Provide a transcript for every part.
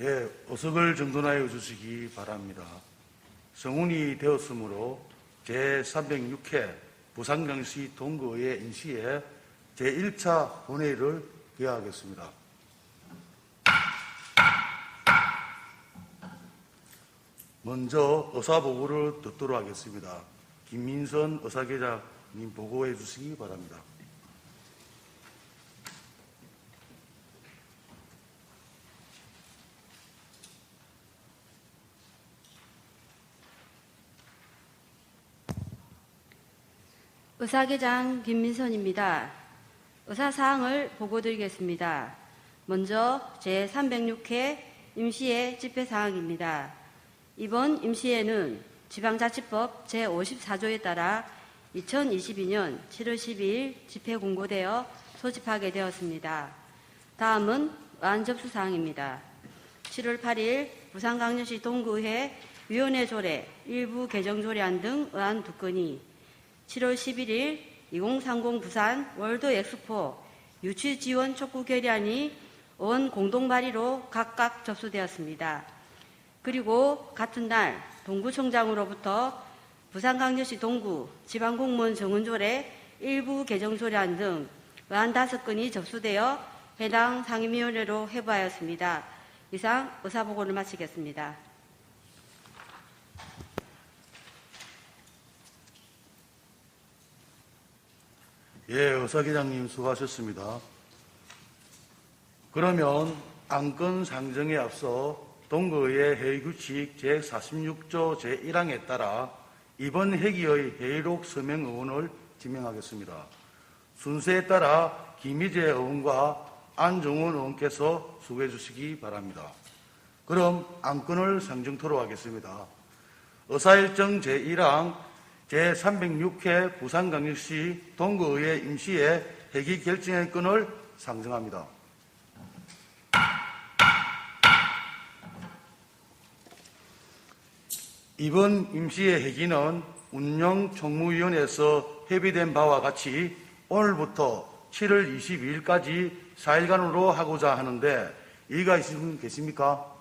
예, 어석을 정돈하여 주시기 바랍니다. 성운이 되었으므로 제306회 부산강시 동구의 인시에 제1차 본회의를 개하겠습니다. 먼저 의사보고를 듣도록 하겠습니다. 김민선 의사계장님 보고해 주시기 바랍니다. 의사계장 김민선입니다. 의사사항을 보고드리겠습니다. 먼저 제306회 임시회 집회사항입니다. 이번 임시회는 지방자치법 제54조에 따라 2022년 7월 12일 집회 공고되어 소집하게 되었습니다. 다음은 안접수 사항입니다. 7월 8일 부산강력시 동구회 위원회 조례 일부 개정 조례안 등 의안 두 건이 7월 11일 2030 부산 월드 엑스포 유치 지원 촉구 결의안이 원 공동 발의로 각각 접수되었습니다. 그리고 같은 날 동구청장으로부터 부산강력시 동구 지방공무원 정원조례 일부 개정 조례안 등 의안 다섯 건이 접수되어 해당 상임위원회로 회부하였습니다. 이상 의사보고를 마치겠습니다. 예, 의사계장님 수고하셨습니다. 그러면 안건 상정에 앞서 동거의 회의 규칙 제46조 제1항에 따라 이번 회기의 회의록 서명 의원을 지명하겠습니다. 순서에 따라 김희재 의원과 안종원 의원께서 수고해 주시기 바랍니다. 그럼 안건을 상정토록 하겠습니다. 의사일정 제1항 제306회 부산강력시 동구의회 임시회 회기 결정의 건을 상정합니다. 이번 임시회 회기는 운영총무위원회에서 협의된 바와 같이 오늘부터 7월 22일까지 4일간으로 하고자 하는데 이의가 있으신 분 계십니까?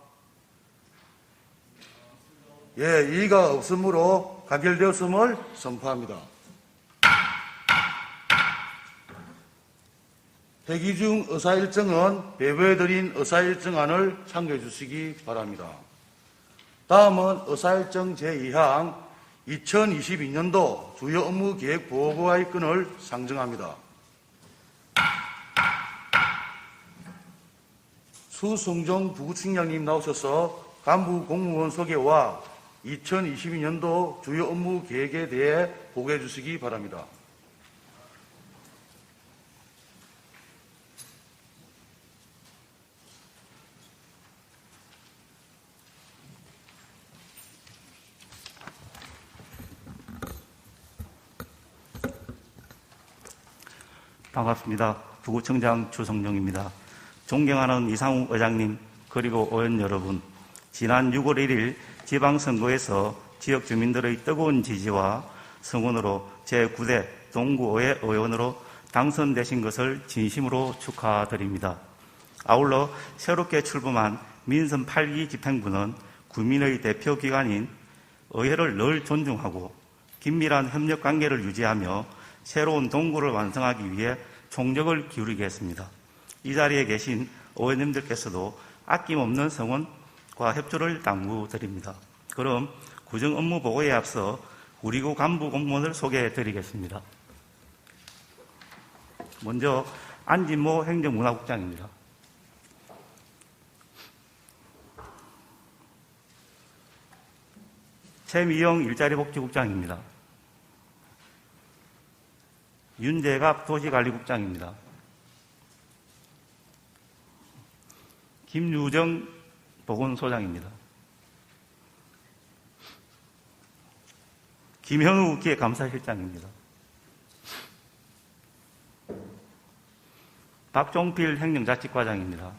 예, 이의가 없으므로 가결되었음을 선포합니다. 회기 중 의사 일정은 배부해드린 의사 일정안을 참고해 주시기 바랍니다. 다음은 의사 일정 제2항 2022년도 주요 업무 계획 보고의 건을 상정합니다. 수승종 부구청장님 나오셔서 간부 공무원 소개와 2022년도 주요 업무 계획에 대해 보고해 주시기 바랍니다. 반갑습니다. 부구청장 주성룡입니다. 존경하는 이상우 의장님 그리고 의원 여러분, 지난 6월 1일 지방선거에서 지역 주민들의 뜨거운 지지와 성원으로 제9대 동구의회 의원으로 당선되신 것을 진심으로 축하드립니다. 아울러 새롭게 출범한 민선 8기 집행부는 국민의 대표 기관인 의회를 늘 존중하고 긴밀한 협력 관계를 유지하며 새로운 동구를 완성하기 위해 총력을 기울이겠습니다. 이 자리에 계신 의원님들께서도 아낌없는 성원 과 협조를 당부드립니다. 그럼 구정 업무 보고에 앞서 우리구 간부 공무원을 소개해 드리겠습니다. 먼저 안진모 행정문화국장입니다. 최미영 일자리복지국장입니다. 윤재갑 도시관리국장입니다. 김유정 보건소장입니다. 김현우 기획감사실장입니다. 박종필 행정자치과장입니다.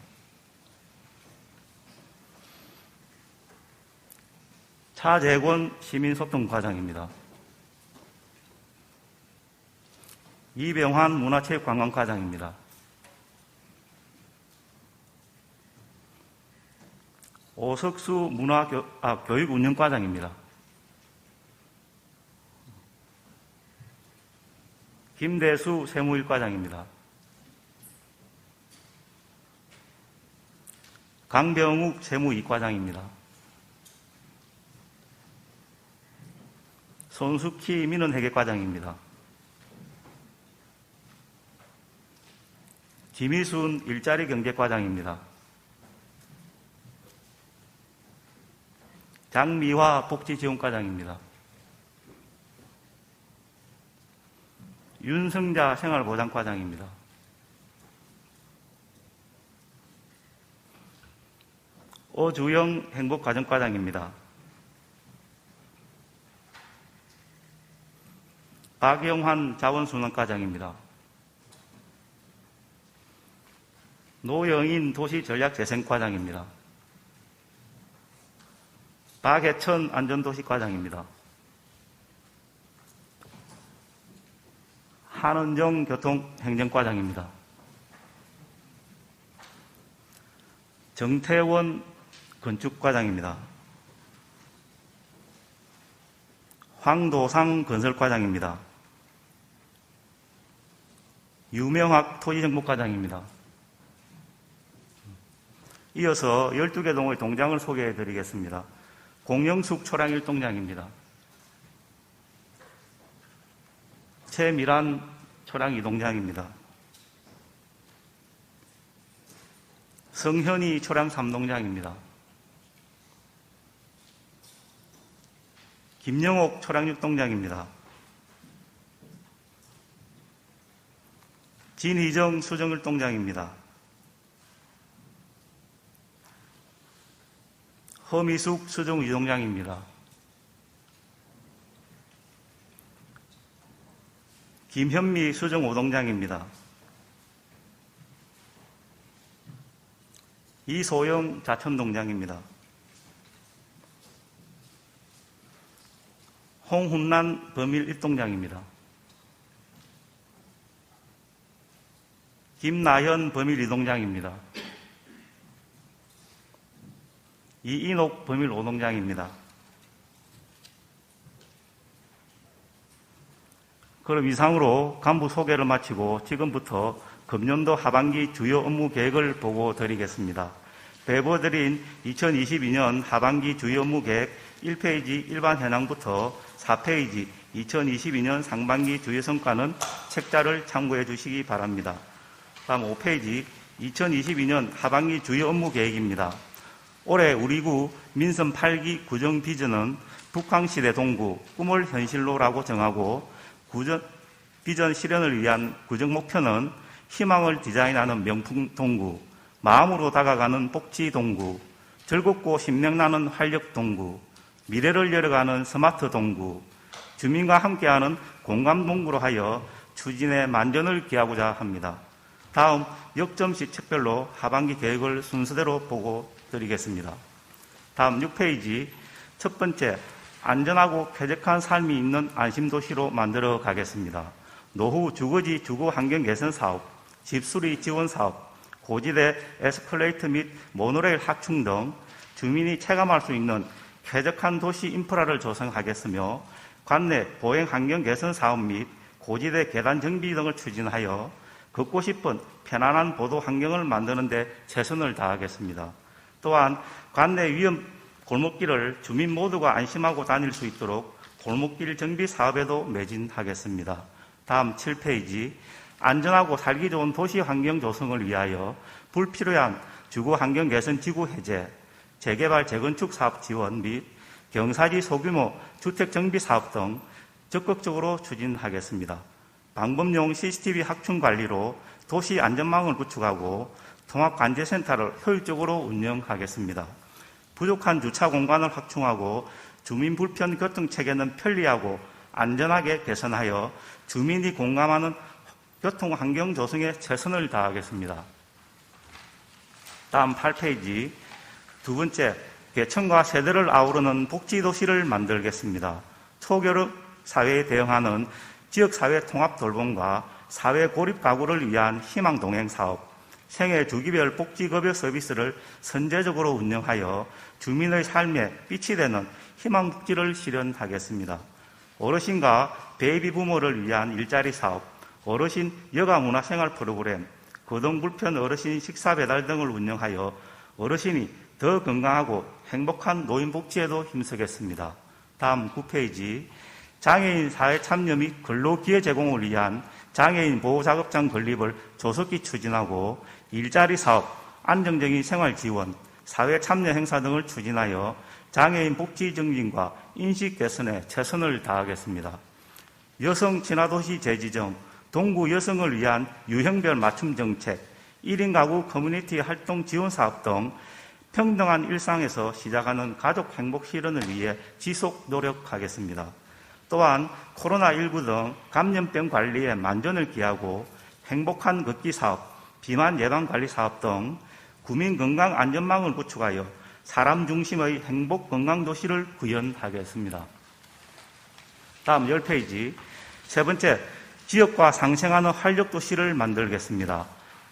차재권 시민소통과장입니다. 이병환 문화체육관광과장입니다. 오석수 문화 아, 교육운영과장입니다. 김대수 세무일과장입니다. 강병욱 세무이과장입니다. 손숙희 민원회계과장입니다. 김희순 일자리 경제과장입니다. 장미화 복지지원과장입니다. 윤성자 생활보장과장입니다. 오주영 행복가정과장입니다. 박영환 자원순환과장입니다. 노영인 도시전략재생과장입니다. 박해천 안전도시 과장입니다. 한은정 교통행정과장입니다. 정태원 건축과장입니다. 황도상 건설과장입니다. 유명학 토지정보과장입니다. 이어서 12개 동의 동장을 소개해 드리겠습니다. 공영숙 초량일동장입니다. 최미란 초량이동장입니다. 성현이 초량 삼동장입니다. 김영옥 초량 육동장입니다. 진희정 수정일동장입니다. 허미숙 수정 유동장입니다. 김현미 수정 오동장입니다. 이소영 자천동장입니다. 홍훈난 범일 일동장입니다. 김나현 범일 이동장입니다. 이인옥 범일 오동장입니다. 그럼 이상으로 간부 소개를 마치고 지금부터 금년도 하반기 주요 업무 계획을 보고 드리겠습니다. 배부드린 2022년 하반기 주요 업무 계획 1페이지 일반 현황부터 4페이지 2022년 상반기 주요 성과는 책자를 참고해 주시기 바랍니다. 다음 5페이지 2022년 하반기 주요 업무 계획입니다. 올해 우리 구 민선 8기 구정 비전은 북한시대 동구 꿈을 현실로라고 정하고 구전, 비전 실현을 위한 구정 목표는 희망을 디자인하는 명품 동구, 마음으로 다가가는 복지 동구, 즐겁고 신명나는 활력 동구, 미래를 열어가는 스마트 동구, 주민과 함께하는 공감 동구로 하여 추진의 만전을 기하고자 합니다. 다음 역점식 책별로 하반기 계획을 순서대로 보고 드리겠습니다. 다음 6페이지 첫 번째 안전하고 쾌적한 삶이 있는 안심도시로 만들어 가겠습니다. 노후 주거지 주거 환경 개선 사업, 집수리 지원 사업, 고지대 에스컬레이터 및 모노레일 확충 등 주민이 체감할 수 있는 쾌적한 도시 인프라를 조성하겠으며 관내 보행 환경 개선 사업 및 고지대 계단 정비 등을 추진하여 걷고 싶은 편안한 보도 환경을 만드는 데 최선을 다하겠습니다. 또한 관내 위험 골목길을 주민 모두가 안심하고 다닐 수 있도록 골목길 정비 사업에도 매진하겠습니다. 다음 7페이지 안전하고 살기 좋은 도시 환경 조성을 위하여 불필요한 주거 환경 개선 지구 해제, 재개발 재건축 사업 지원 및 경사지 소규모 주택 정비 사업 등 적극적으로 추진하겠습니다. 방범용 CCTV 확충 관리로 도시 안전망을 구축하고 통합관제센터를 효율적으로 운영하겠습니다. 부족한 주차 공간을 확충하고 주민 불편 교통 체계는 편리하고 안전하게 개선하여 주민이 공감하는 교통 환경 조성에 최선을 다하겠습니다. 다음 8페이지 두 번째 개천과 세대를 아우르는 복지 도시를 만들겠습니다. 초결합 사회에 대응하는 지역사회 통합 돌봄과 사회 고립 가구를 위한 희망 동행 사업, 생애 주기별 복지급여 서비스를 선제적으로 운영하여 주민의 삶에 빛이 되는 희망복지를 실현하겠습니다. 어르신과 베이비 부모를 위한 일자리 사업, 어르신 여가 문화생활 프로그램, 거동 불편 어르신 식사 배달 등을 운영하여 어르신이 더 건강하고 행복한 노인 복지에도 힘쓰겠습니다. 다음 9페이지. 장애인 사회 참여 및 근로 기회 제공을 위한 장애인 보호작업장 건립을 조속히 추진하고 일자리 사업, 안정적인 생활 지원, 사회 참여 행사 등을 추진하여 장애인 복지 증진과 인식 개선에 최선을 다하겠습니다. 여성 친화도시 재지정, 동구 여성을 위한 유형별 맞춤 정책, 1인 가구 커뮤니티 활동 지원 사업 등 평등한 일상에서 시작하는 가족 행복 실현을 위해 지속 노력하겠습니다. 또한 코로나19 등 감염병 관리에 만전을 기하고 행복한 걷기 사업, 비만 예방 관리 사업 등 국민 건강 안전망을 구축하여 사람 중심의 행복 건강 도시를 구현하겠습니다. 다음 10페이지. 세 번째, 지역과 상생하는 활력 도시를 만들겠습니다.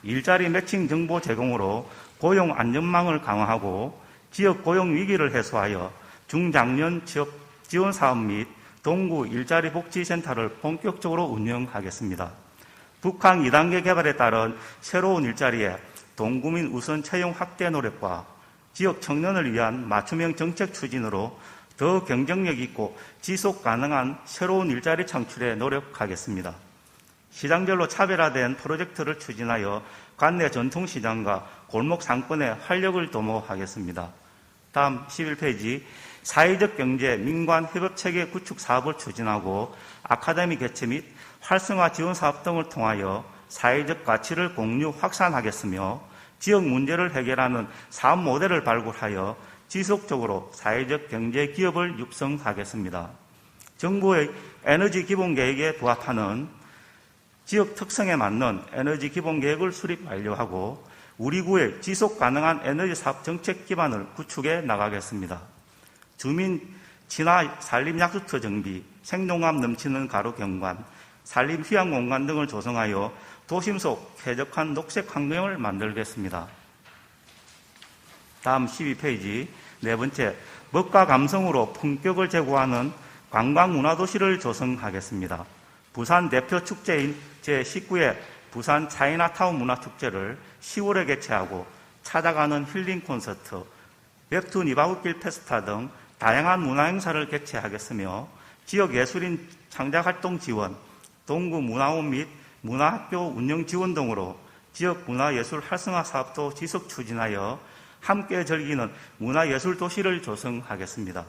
일자리 매칭 정보 제공으로 고용 안전망을 강화하고 지역 고용 위기를 해소하여 중장년 취업 지원 사업 및 동구 일자리 복지센터를 본격적으로 운영하겠습니다. 북한 2단계 개발에 따른 새로운 일자리에 동구민 우선 채용 확대 노력과 지역 청년을 위한 맞춤형 정책 추진으로 더 경쟁력 있고 지속 가능한 새로운 일자리 창출에 노력하겠습니다. 시장별로 차별화된 프로젝트를 추진하여 관내 전통시장과 골목 상권에 활력을 도모하겠습니다. 다음 11페이지 사회적 경제 민관 협업 체계 구축 사업을 추진하고 아카데미 개최 및 활성화 지원 사업 등을 통하여 사회적 가치를 공유 확산하겠으며 지역 문제를 해결하는 사업 모델을 발굴하여 지속적으로 사회적 경제 기업을 육성하겠습니다. 정부의 에너지 기본 계획에 부합하는 지역 특성에 맞는 에너지 기본 계획을 수립 완료하고 우리 구의 지속 가능한 에너지 사업 정책 기반을 구축해 나가겠습니다. 주민 친화 산림 약수터 정비, 생동감 넘치는 가로 경관, 산림 휴양 공간 등을 조성하여 도심 속 쾌적한 녹색 환경을 만들겠습니다. 다음 12페이지 네 번째 먹과 감성으로 품격을 제고하는 관광 문화 도시를 조성하겠습니다. 부산 대표 축제인 제19회 부산 차이나타운 문화축제를 10월에 개최하고 찾아가는 힐링 콘서트, 웹툰 이바웃길 페스타 등 다양한 문화행사를 개최하겠으며 지역 예술인 창작활동 지원, 동구 문화원 및 문화학교 운영 지원 등으로 지역 문화예술 활성화 사업도 지속 추진하여 함께 즐기는 문화예술 도시를 조성하겠습니다.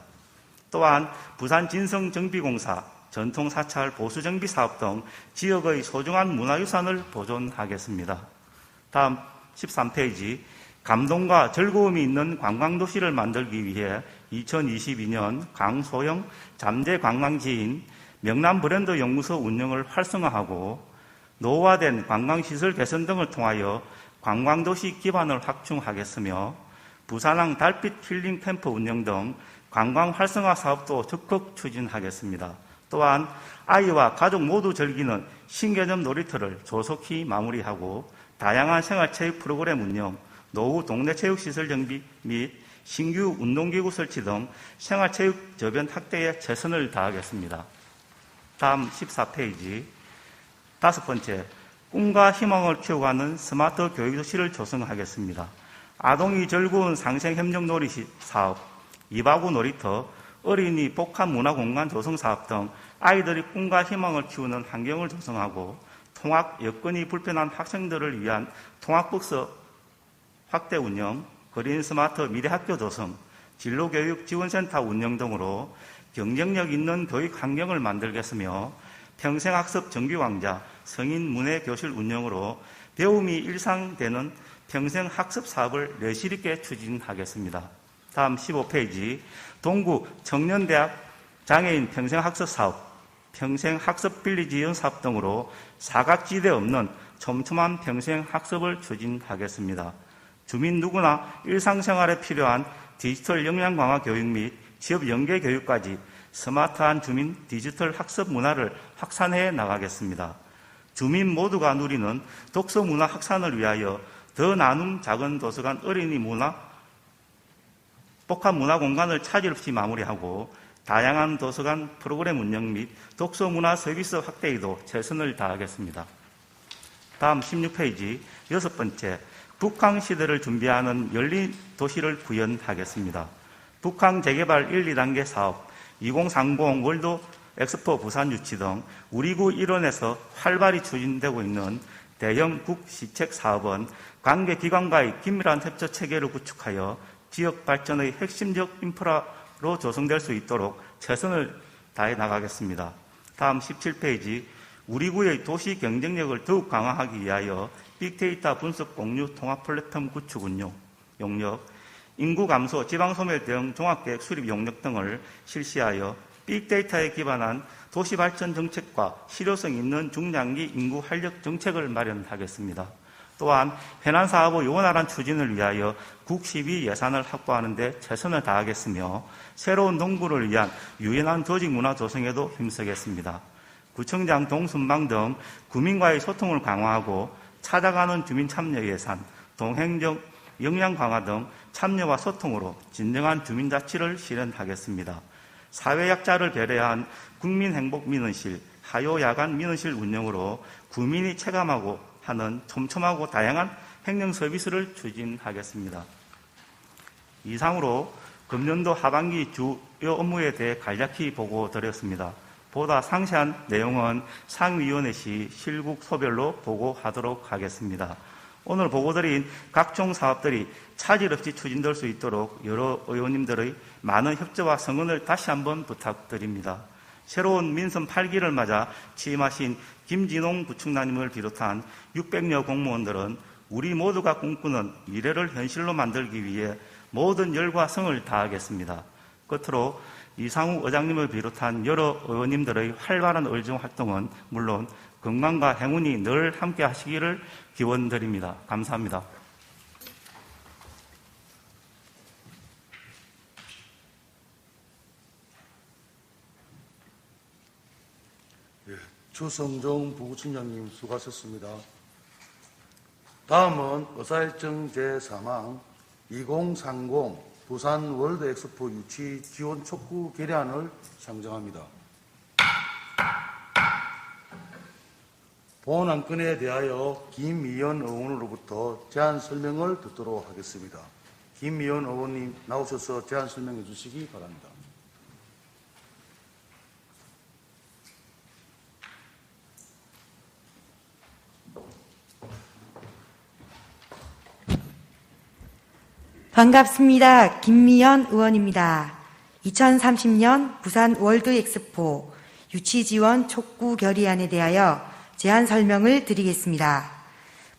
또한 부산 진성정비공사, 전통사찰 보수정비 사업 등 지역의 소중한 문화유산을 보존하겠습니다. 다음 13페이지 감동과 즐거움이 있는 관광도시를 만들기 위해 2022년 강소형 잠재 관광지인 명남 브랜드 연구소 운영을 활성화하고 노후화된 관광시설 개선 등을 통하여 관광도시 기반을 확충하겠으며 부산항 달빛 힐링 캠프 운영 등 관광 활성화 사업도 적극 추진하겠습니다. 또한 아이와 가족 모두 즐기는 신개념 놀이터를 조속히 마무리하고 다양한 생활체육 프로그램 운영, 노후 동네 체육시설 정비 및 신규 운동기구 설치 등 생활체육 저변 확대에 최선을 다하겠습니다. 다음 14페이지. 다섯 번째, 꿈과 희망을 키워가는 스마트 교육도시를 조성하겠습니다. 아동이 즐거운 상생협력 놀이 사업, 이바구 놀이터, 어린이 복합 문화공간 조성 사업 등 아이들이 꿈과 희망을 키우는 환경을 조성하고 통학 여건이 불편한 학생들을 위한 통학버스 확대 운영, 그린 스마트 미래학교 조성, 진로교육 지원센터 운영 등으로 경쟁력 있는 교육 환경을 만들겠으며 평생학습 정규강좌, 성인 문해 교실 운영으로 배움이 일상되는 평생학습 사업을 내실 있게 추진하겠습니다. 다음 15페이지 동구 청년대학 장애인 평생학습 사업, 평생학습 빌리 지원 사업 등으로 사각지대 없는 촘촘한 평생학습을 추진하겠습니다. 주민 누구나 일상생활에 필요한 디지털 역량 강화 교육 및 취업 연계 교육까지 스마트한 주민 디지털 학습 문화를 확산해 나가겠습니다. 주민 모두가 누리는 독서 문화 확산을 위하여 더 나눔 작은 도서관 어린이 문화 복합 문화 공간을 차질 없이 마무리하고 다양한 도서관 프로그램 운영 및 독서 문화 서비스 확대에도 최선을 다하겠습니다. 다음 16페이지 여섯 번째 북항 시대를 준비하는 열린 도시를 구현하겠습니다. 북항 재개발 1, 2단계 사업 2030 월드 엑스포 부산 유치 등 우리 구 일원에서 활발히 추진되고 있는 대형 국시책 사업은 관계 기관과의 긴밀한 협조 체계를 구축하여 지역 발전의 핵심적 인프라로 조성될 수 있도록 최선을 다해 나가겠습니다. 다음 17페이지 우리 구의 도시 경쟁력을 더욱 강화하기 위하여 빅데이터 분석 공유 통합 플랫폼 구축 운용, 용역, 인구 감소, 지방 소멸 등 종합계획 수립 용역 등을 실시하여 빅데이터에 기반한 도시 발전 정책과 실효성 있는 중장기 인구 활력 정책을 마련하겠습니다. 또한 해난 사업의 원활한 추진을 위하여 국시비 예산을 확보하는 데 최선을 다하겠으며 새로운 동구를 위한 유연한 조직 문화 조성에도 힘쓰겠습니다. 구청장 동순방 등 구민과의 소통을 강화하고 찾아가는 주민 참여 예산, 동행정 역량 강화 등 참여와 소통으로 진정한 주민 자치를 실현하겠습니다. 사회 약자를 배려한 국민 행복 민원실, 하요 야간 민원실 운영으로 구민이 체감하고 하는 촘촘하고 다양한 행정 서비스를 추진하겠습니다. 이상으로 금년도 하반기 주요 업무에 대해 간략히 보고 드렸습니다. 보다 상세한 내용은 상위위원회 시 실국 소별로 보고하도록 하겠습니다. 오늘 보고드린 각종 사업들이 차질 없이 추진될 수 있도록 여러 의원님들의 많은 협조와 성원을 다시 한번 부탁드립니다. 새로운 민선 8기를 맞아 취임하신 김진홍 부총장님을 비롯한 600여 공무원들은 우리 모두가 꿈꾸는 미래를 현실로 만들기 위해 모든 열과 성을 다하겠습니다. 끝으로 이상우 의장님을 비롯한 여러 의원님들의 활발한 의정 활동은 물론 건강과 행운이 늘 함께 하시기를 기원드립니다. 감사합니다. 주성종 부구청장님 수고하셨습니다. 다음은 의사일정 제3항 2030 부산 월드 엑스포 유치 지원 촉구 결의안을 상정합니다. 본 안건에 대하여 김미연 의원으로부터 제안 설명을 듣도록 하겠습니다. 김미연 의원님 나오셔서 제안 설명해 주시기 바랍니다. 반갑습니다. 김미연 의원입니다. 2030년 부산 월드 엑스포 유치 지원 촉구 결의안에 대하여 제안 설명을 드리겠습니다.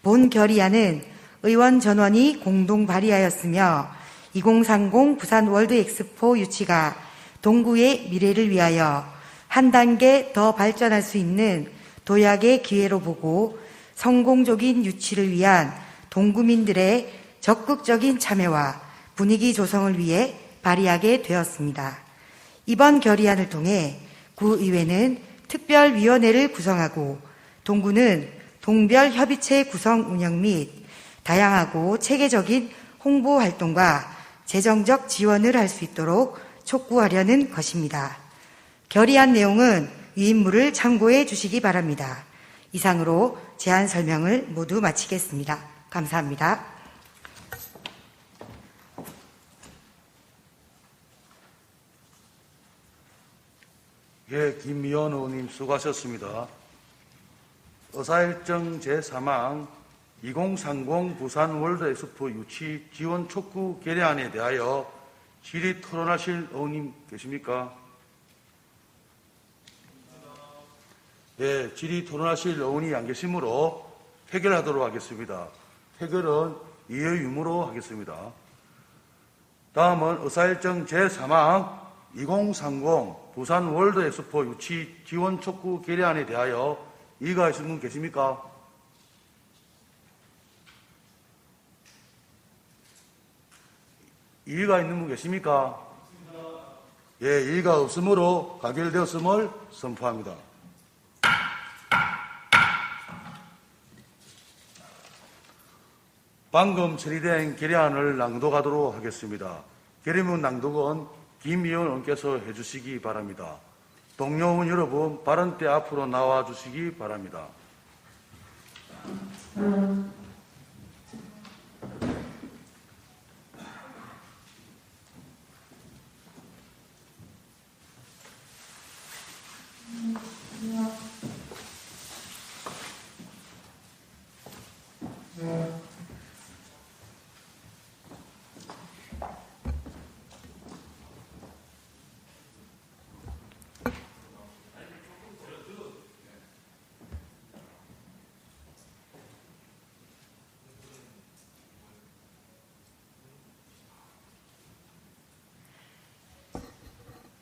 본 결의안은 의원 전원이 공동 발의하였으며 2030 부산 월드 엑스포 유치가 동구의 미래를 위하여 한 단계 더 발전할 수 있는 도약의 기회로 보고 성공적인 유치를 위한 동구민들의 적극적인 참여와 분위기 조성을 위해 발의하게 되었습니다. 이번 결의안을 통해 구의회는 특별위원회를 구성하고 동구는 동별 협의체 구성 운영 및 다양하고 체계적인 홍보 활동과 재정적 지원을 할 수 있도록 촉구하려는 것입니다. 결의안 내용은 위임물을 참고해 주시기 바랍니다. 이상으로 제안 설명을 모두 마치겠습니다. 감사합니다. 예, 김미연 의원님 수고하셨습니다. 의사일정 제3항 2030 부산 월드 엑스포 유치 지원 촉구 결의안에 대하여 질의 토론하실 의원님 계십니까? 예, 질의 토론하실 의원이 안 계시므로 해결하도록 하겠습니다. 해결은 이의 유무로 하겠습니다. 다음은 의사일정 제3항 2030 부산 월드 엑스포 유치 지원 촉구 결의안에 대하여 이의하신 분 계십니까? 이의가 있는 분 계십니까? 예, 이의가 없으므로 가결되었음을 선포합니다. 방금 처리된 결의안을 낭독하도록 하겠습니다. 결의문 낭독은 김 의원님께서 해주시기 바랍니다. 동료 의원 여러분, 발언대 앞으로 나와 주시기 바랍니다.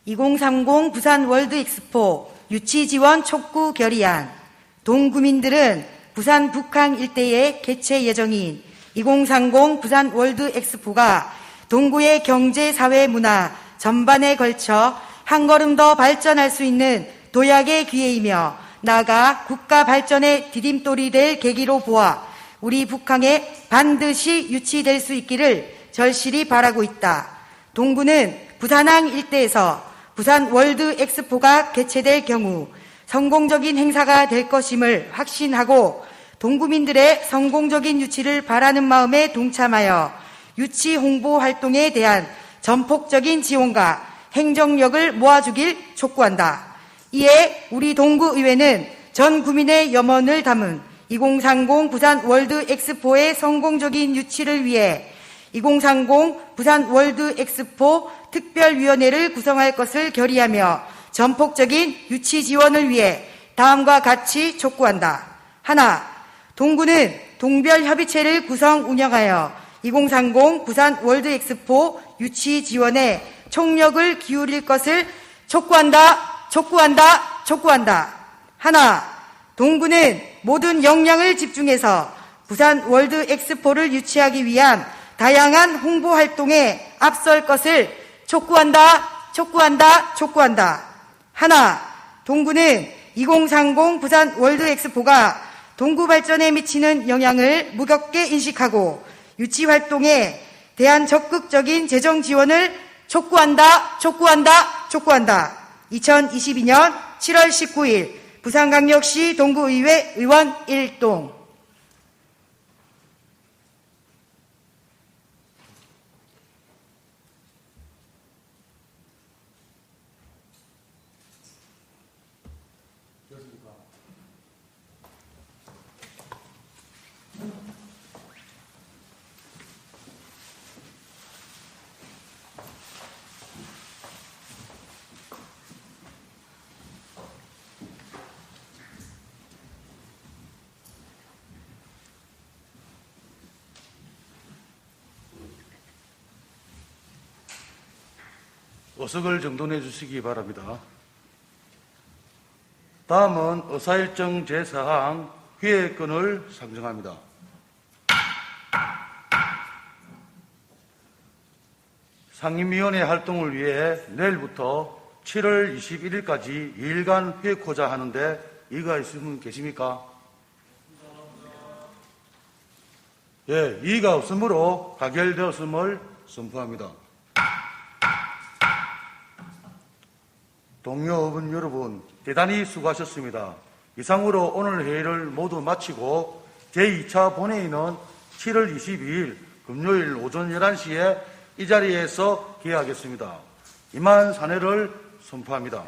(2030) 부산 월드 엑스포 유치 지원 촉구 결의안 동구민들은 부산 북항 일대의 개최 예정인 2030 부산 월드 엑스포가 동구의 경제, 사회, 문화 전반에 걸쳐 한 걸음 더 발전할 수 있는 도약의 기회이며 나아가 국가 발전의 디딤돌이 될 계기로 보아 우리 북한에 반드시 유치될 수 있기를 절실히 바라고 있다. 동구는 부산항 일대에서 부산 월드 엑스포가 개최될 경우 성공적인 행사가 될 것임을 확신하고 동구민들의 성공적인 유치를 바라는 마음에 동참하여 유치 홍보 활동에 대한 전폭적인 지원과 행정력을 모아주길 촉구한다. 이에 우리 동구의회는 전 구민의 염원을 담은 2030 부산 월드 엑스포의 성공적인 유치를 위해 2030 부산 월드 엑스포 특별위원회를 구성할 것을 결의하며 전폭적인 유치 지원을 위해 다음과 같이 촉구한다. 하나, 동구는 동별 협의체를 구성 운영하여 2030 부산 월드 엑스포 유치 지원에 총력을 기울일 것을 촉구한다, 촉구한다, 촉구한다. 하나, 동구는 모든 역량을 집중해서 부산 월드 엑스포를 유치하기 위한 다양한 홍보 활동에 앞설 것을 촉구한다, 촉구한다, 촉구한다. 하나, 동구는 2030 부산 월드 엑스포가 동구 발전에 미치는 영향을 무겁게 인식하고 유치 활동에 대한 적극적인 재정 지원을 촉구한다, 촉구한다, 촉구한다. 2022년 7월 19일 부산광역시 동구의회 의원 1동 어석을 정돈해 주시기 바랍니다. 다음은 의사일정 제4항 회의권을 상정합니다. 상임위원회 활동을 위해 내일부터 7월 21일까지 2일간 회의코자 하는데 이가 있으면 계십니까? 예, 이의가 없으므로 가결되었음을 선포합니다. 동료 의원 여러분, 대단히 수고하셨습니다. 이상으로 오늘 회의를 모두 마치고 제2차 본회의는 7월 22일 금요일 오전 11시에 이 자리에서 개하겠습니다. 이만 사내를 선포합니다.